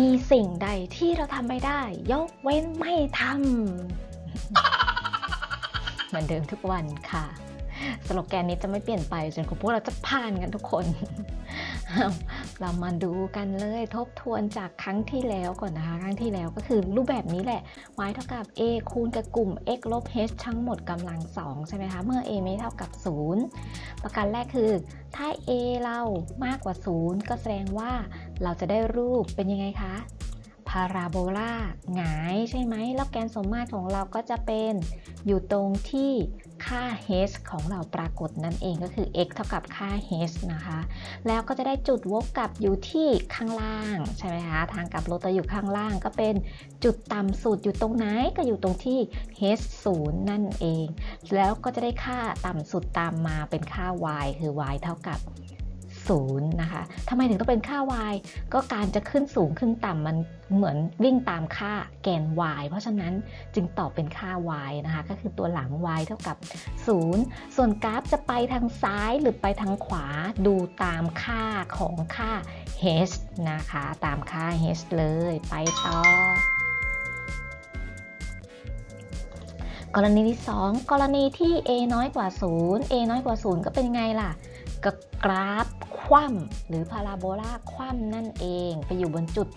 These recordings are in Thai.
มีสิ่งใดที่เราทำไม่ได้ ยกเว้นไม่ทำเหมือนเดิมทุกวันค่ะ สโลแกนนี้จะไม่เปลี่ยนไปจนกว่าพวกเราจะผ่านกันทุกคน เรามาดูกันเลยทบทวนจากครั้งที่แล้วก่อนนะคะ ครั้งที่แล้วก็คือรูปแบบนี้แหละ y เท่ากับ a คูณกับกลุ่ม x ลบ h ทั้งหมดกำลังสองใช่ไหมคะ เมื่อ a ไม่เท่ากับ 0 ประการแรกคือ ถ้า a เรามากกว่า 0 ก็แสดงว่าเราจะได้รูปเป็นยังไงคะาราโบลาหงายใช่ไหม แล้วแกนสมมาตรของเราก็จะเป็นอยู่ตรงที่ค่า h ของเราปรากฏนั่นเองก็คือ x เท่ากับค่า h นะคะ แล้วก็จะได้จุดวกกลับอยู่ที่ข้างล่างใช่ไหมคะ ทางกลับรถจะอยู่ข้างล่างก็เป็นจุดต่ำสุดอยู่ตรงไหนก็อยู่ตรงที่ h 0นั่นเอง แล้วก็จะได้ค่าต่ำสุดตามมาเป็นค่า y คือ y เท่ากับ 0นะคะทำไมถึงต้องเป็นค่า y ก็การจะขึ้นสูงขึ้นต่ำมันเหมือนวิ่งตามค่าแกน y เพราะฉะนั้นจึงตอบเป็นค่า y นะคะ ก็คือตัวหลัง y เท่ากับ 0 ส่วนกราฟจะไปทางซ้ายหรือไปทางขวาดูตามค่าของค่า h นะคะ ตามค่า h เลยไปต่อกรณีที่ 2 กรณีที่ a น้อยกว่า 0 a น้อยกว่า 0 ก็เป็นไงล่ะก็กราฟ คว่ำหรือพาราโบลาคว่ำนั่นเอง ไปอยู่บนจุด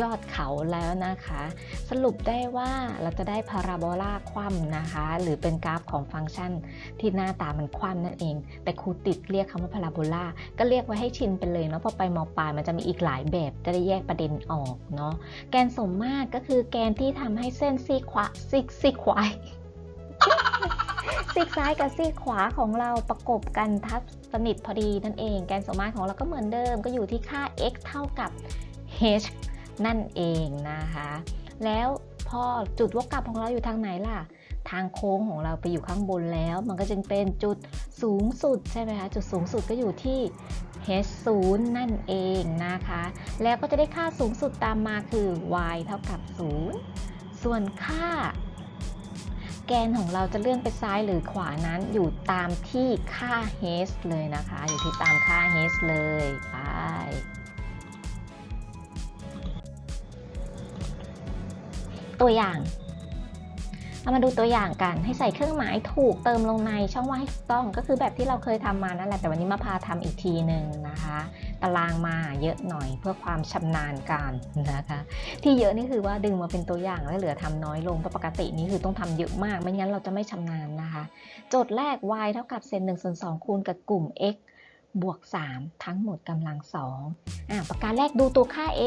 ยอดเขาแล้วนะคะ สรุปได้ว่าเราจะได้พาราโบลาคว่ำนะคะ หรือเป็นกราฟของฟังก์ชันที่หน้าตามันคว่ำนั่นเอง แต่ครูติดเรียกคำว่าพาราโบลาก็เรียกไว้ให้ชินไปเลยเนาะพอไปมอปลายมันจะมีอีกหลายแบบจะได้แยกประเด็นออกเนาะแกนสมมาตรก็คือแกนที่ทำให้เส้นซีกขวาซีกซีกขวา ซีกซ้ายกับซีกขวาของเราประกบกันทับสนิทพอดีนั่นเอง แกนสมมาตรของเราก็เหมือนเดิม ก็อยู่ที่ค่า x เท่ากับ h นั่นเองนะคะ แล้วพอจุดวกกลับของเราอยู่ทางไหนล่ะ ทางโค้งของเราไปอยู่ข้างบนแล้ว มันก็จึงเป็นจุดสูงสุดใช่ไหมคะ จุดสูงสุดก็อยู่ที่ h 0นั่นเองนะคะ แล้วก็จะได้ค่าสูงสุดตามมาคือ y เท่ากับ 0 ส่วนค่า แกนของเราจะเลื่อนไปซ้ายหรือขวานั้นอยู่ตามที่ค่า h เลยนะคะ อยู่ที่ตามค่า h เลยไปตัวอย่าง เรามาดูตัวอย่างกันให้ใส่เครื่องหมายถูกเติมลงในช่องว่างให้ถูกต้องก็คือแบบที่เราเคยทำมานั่นแหละแต่วันนี้มาพาทำอีกทีหนึ่งนะคะ ตารางมาเยอะหน่อยเพื่อความชำนาญการนะคะ ที่เยอะนี่คือว่าดึงมาเป็นตัวอย่างแล้วเหลือทำน้อยลงเพราะปกตินี่คือต้องทำเยอะมากไม่งั้นเราจะไม่ชำนาญนะคะ โจทย์แรก y เท่ากับเศษ1ส่วน2คูณกับกลุ่ม x บวก 3 ทั้งหมดกำลัง2อะประการแรกดูตัวค่า a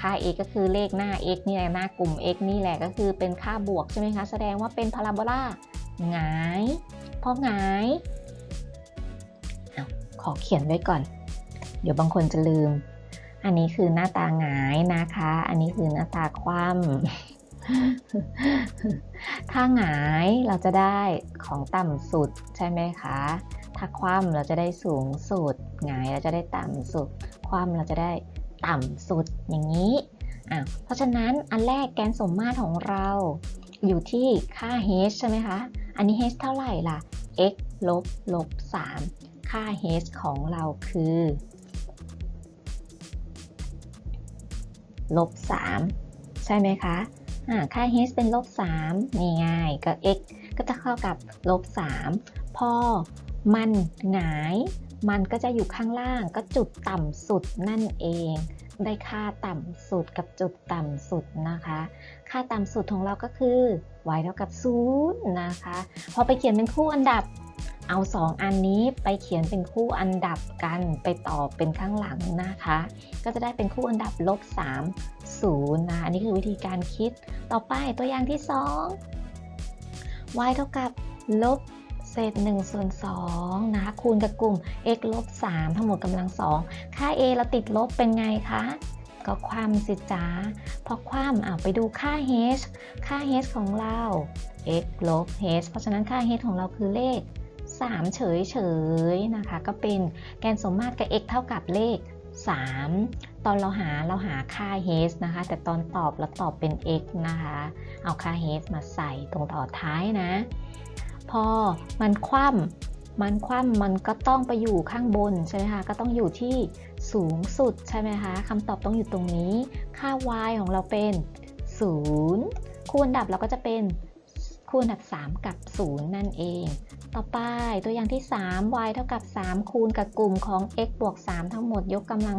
ค่า x ก็คือเลขหน้า x นี่แหละหน้ากลุ่ม x นี่แหละก็คือเป็นค่าบวกใช่ไหมคะแสดงว่าเป็นพาราโบลาหงายพอหงายอาขอเขียนไว้ก่อน เดี๋ยวบางคนจะลืม อันนี้คือหน้าตาหงายนะคะ อันนี้คือหน้าตาคว่ำถ้าหงายเราจะได้ของต่ำสุดใช่ไหมคะ ถ้าคว่ำเราจะได้สูงสุดหงายเราจะได้ต่ำสุด คว่ำเราจะได้ ต่ำสุดอย่างนี้อะเพราะฉะนั้นอันแรกแกนสมมาตรของเราอยู่ที่ค่า h ใช่ไหมคะ อันนี้ h เท่าไหร่ล่ะ x ลบลบ3ค่า h ของเราคือลบ3ใช่ไหมคะค่า h เป็นลบ3นี่ง่ายก็ x ก็จะเข้ากับลบ3พอมันหงาย มันก็จะอยู่ข้างล่างก็จุดต่ำสุดนั่นเอง ได้ค่าต่ำสุดกับจุดต่ำสุดนะคะ ค่าต่ำสุดของเราก็คือ y เท่ากับ0นะคะ พอไปเขียนเป็นคู่อันดับ เอา 2 อันนี้ไปเขียนเป็นคู่อันดับกันไปต่อเป็นข้างหลังนะคะ ก็จะได้เป็นคู่อันดับลบ3 0นะอันนี้คือวิธีการคิดต่อไปตัวอย่างที่ 2 y เท่ากับลบ เศษ1ส่วน2นะคะคูณกับกลุ่ม x ลบ3ทั้งหมดกำลัง2ค่า a เราติดลบเป็นไงคะ ก็ความสิจ้าพอความอะไปดูค่า h ค่า h ของเรา x ลบ h เพราะฉะนั้นค่า h ของเราคือเลข 3 เฉยเฉยๆนะคะ ก็เป็นแกนสมมาตรกับ x เท่ากับเลข 3 ตอนเราหาเราหาค่า h นะคะ แต่ตอนตอบเราตอบเป็น x นะคะ เอาค่า h มาใส่ตรงต่อท้ายนะ พอมันคว่ำมันคว่ำมันก็ต้องไปอยู่ข้างบนใช่ไหมคะก็ต้องอยู่ที่สูงสุดใช่ไหมคะคำตอบต้องอยู่ตรงนี้ ค่า y ของเราเป็น 0 คู่อันดับเราก็จะเป็นคู่อันดับ 3 กับ 0 นั่นเอง ต่อไปตัวอย่างที่ 3 y เท่ากับ 3 คูณกับกลุ่มของ x บวก 3 ทั้งหมดยกกำลัง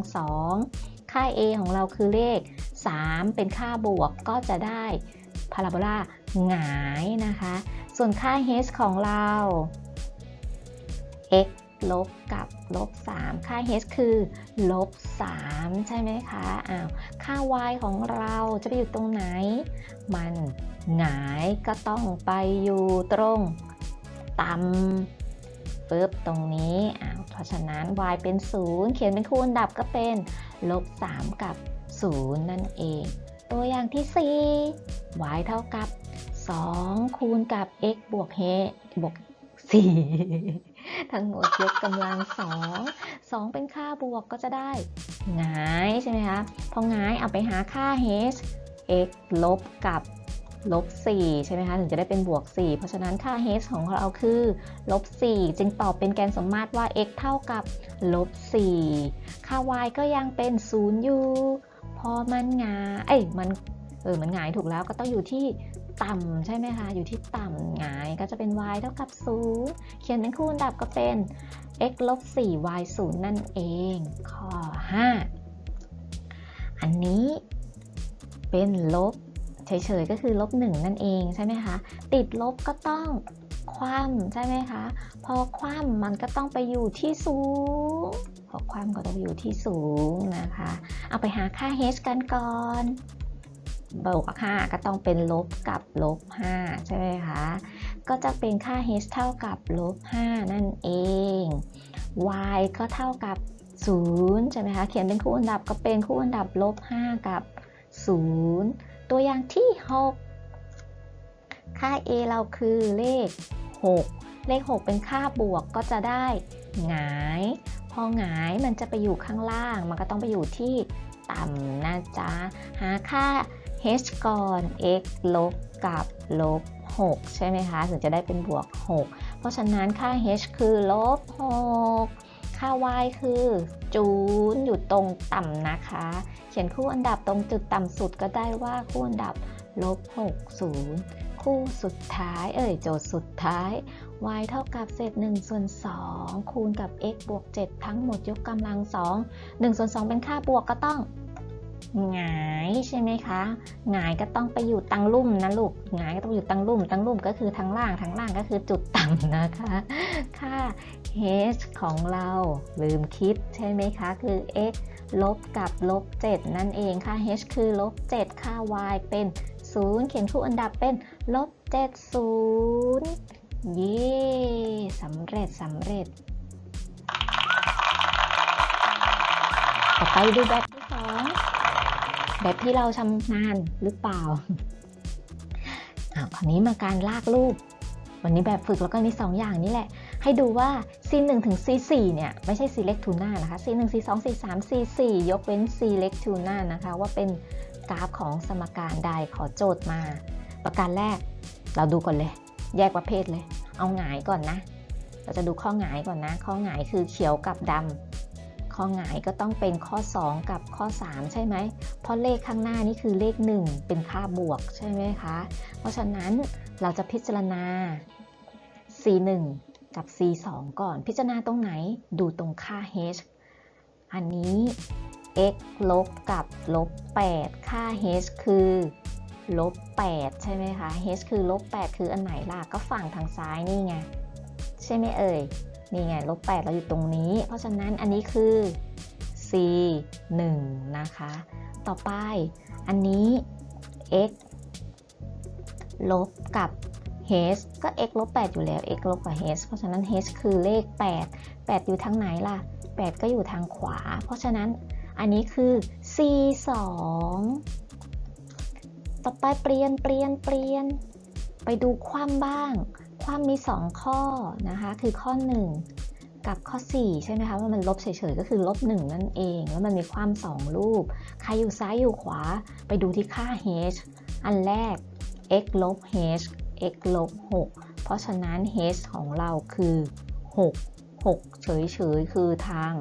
2 ค่า a ของเราคือเลข 3 เป็นค่าบวกก็จะได้พาราโบลา หงายนะคะ ส่วนค่า h ของเรา x ลบกับลบ 3 ค่า h คือลบ 3 ใช่ไหมคะ อ้าว ค่า y ของเราจะไปอยู่ตรงไหน มันหงายก็ต้องไปอยู่ตรงต่ำปึ๊บตรงนี้ อ้าว เพราะฉะนั้น y เป็น 0 เขียนเป็นคูณดับก็เป็นลบ 3 กับ 0 นั่นเอง ตัวอย่างที่ 4 y เท่ากับ 2 คูณกับ x บวก h บวก 4 ทั้งหมดยกกำลัง 2 2 เป็นค่าบวกก็จะได้งายใช่ไหมคะพอหงายเอาไปหาค่า h x ลบกับลบ4ใช่ไหมคะถึงจะได้เป็นบวก 4 เพราะฉะนั้นค่า h ของเราคือลบ4จึงตอบเป็นแกนสมมาตรว่า x เท่ากับลบ4ค่า y ก็ยังเป็น 0 อยู่ พอมันงายเอ้ยมันเออมันหงายถูกแล้วก็ต้องอยู่ที่ ต่ำใช่ไหมคะ อยู่ที่ต่ำหงายก็จะเป็น y เท่ากับ 0 เขียนเป็นคู่อันดับก็เป็น x ลบ4 y 0นั่นเอง ข้อ 5 อันนี้เป็นลบเฉยๆก็คือลบ 1 นั่นเองใช่ไหมคะ ติดลบก็ต้องคว่ำใช่ไหมคะ พอคว่ำมันก็ต้องไปอยู่ที่สูง พอคว่ำก็ต้องไปอยู่ที่สูงนะคะ เอาไปหาค่า h กันก่อน บวก 5 ก็ต้องเป็นลบกับลบ 5 ใช่ไหมคะ ก็จะเป็นค่า h เท่ากับลบ 5 นั่นเอง y ก็เท่ากับ 0 ใช่ไหมคะ เขียนเป็นคู่อันดับก็เป็นคู่อันดับลบ 5 กับ 0 ตัวอย่างที่ 6 ค่า a เราคือเลข 6 เลข 6 เป็นค่าบวกก็จะได้หงาย พอหงายมันจะไปอยู่ข้างล่าง มันก็ต้องไปอยู่ที่ต่ำนะจ๊ะ หาค่า h ก่อน x ลบกับลบ 6 ใช่ไหมคะ ถึงจะได้เป็นบวก 6 เพราะฉะนั้นค่า h คือลบ 6 ค่า y คือจูนอยู่ตรงต่ำนะคะ เขียนคู่อันดับตรงจุดต่ำสุดก็ได้ว่าคู่อันดับลบ 6 0 คู่สุดท้าย เอ่ยโจทย์สุดท้าย y เท่ากับเศษ1ส่วน2คูณกับ x บวก 7 ทั้งหมดยกกำลัง 2 1ส่วน2เป็นค่าบวกก็ต้อง หงายใช่ไหมคะหงายก็ต้องไปอยู่ตังลุ่มนะลูกหงายก็ต้องอยู่ตังลุ่ม ตังลุ่มก็คือทางล่างทางล่างก็คือจุดต่ำนะคะค่า h ของเราลืมคิดใช่ไหมคะคือ x ลบกับลบ7นั่นเองค่า h คือลบ7ค่า y เป็น 0 เขียนคู่อันดับเป็นลบ7 0 เย้สำเร็จสำเร็จ ต่อไปดูแบบที่สอง แบบที่เราชำนาญหรือเปล่าอ่าคราวนี้มาการลากรูป วันนี้แบบฝึกแล้วก็มี2อย่างนี้แหละ ให้ดูว่า C1 ถึง C4 เนี่ย ไม่ใช่ select tuna นะคะ C1 C2 C3 C4 ยกเว้น select tuna นะคะ ว่าเป็นกราฟของสมการใดขอโจทย์มา ประการแรกเราดูก่อนเลย แยกประเภทเลย เอาหงายก่อนนะ เราจะดูข้อหงายก่อนนะ ข้อหงายคือเขียวกับดำ อหงายก็ต้องเป็นข้อ 2 กับข้อ 3 ใช่ไหม เพราะเลขข้างหน้านี่คือเลข 1 เป็นค่าบวกใช่ไหมคะ เพราะฉะนั้นเราจะพิจารณา C1 กับ C2 ก่อน พิจารณาตรงไหนดูตรงค่า h อันนี้ x ลบกับลบ 8 ค่า h คือลบ 8 ใช่ไหมคะ h คือลบ 8 คืออันไหนล่ะ ก็ฝั่งทางซ้ายนี่ไง ใช่ไหมเอ่ย นี่ไงลบ8เราอยู่ตรงนี้ เพราะฉะนั้นอันนี้คือ c 1นะคะ ต่อไปอันนี้ x ลบกับ h ก็ x ลบ8อยู่แล้ว x ลบกับ h เพราะฉะนั้น h คือเลข 8 8 อยู่ทางไหนล่ะ 8 ก็อยู่ทางขวา เพราะฉะนั้นอันนี้คือ c 2ต่อไปเปลี่ยนเปลี่ยนเปลี่ยน ไปดูความบ้าง ความมี 2 ข้อนะคะ คือข้อ 1 กับข้อ 4 ใช่ไหมคะว่ามันลบเฉยๆ ก็คือลบ1นั่นเอง แล้วมันมีความ 2 รูป ใครอยู่ซ้ายอยู่ขวาไปดูที่ค่า h อันแรก x ลบ h x ลบ6เพราะฉะนั้น h ของเราคือ 6 6 เฉยๆ คือทาง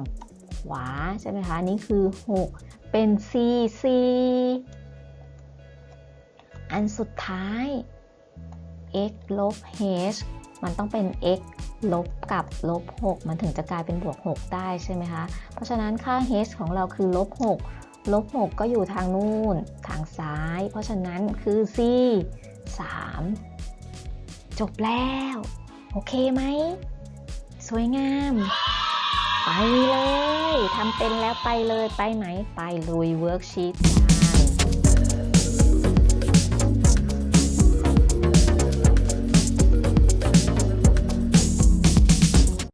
ขวาใช่ไหมคะนนี่คือ 6 เป็น c c อันสุดท้าย x ลบ h มันต้องเป็น x ลบกับลบ 6 มันถึงจะกลายเป็นบวก 6 ได้ใช่ไหมคะ เพราะฉะนั้นค่า h ของเราคือลบ 6 ลบ 6 ก็อยู่ทางนู่น ทางซ้าย เพราะฉะนั้นคือ c 3 จบแล้ว โอเคไหม สวยงาม ไปเลย ทำเป็นแล้วไปเลย ไปไหน ไปลุยเวิร์กชีตจ้า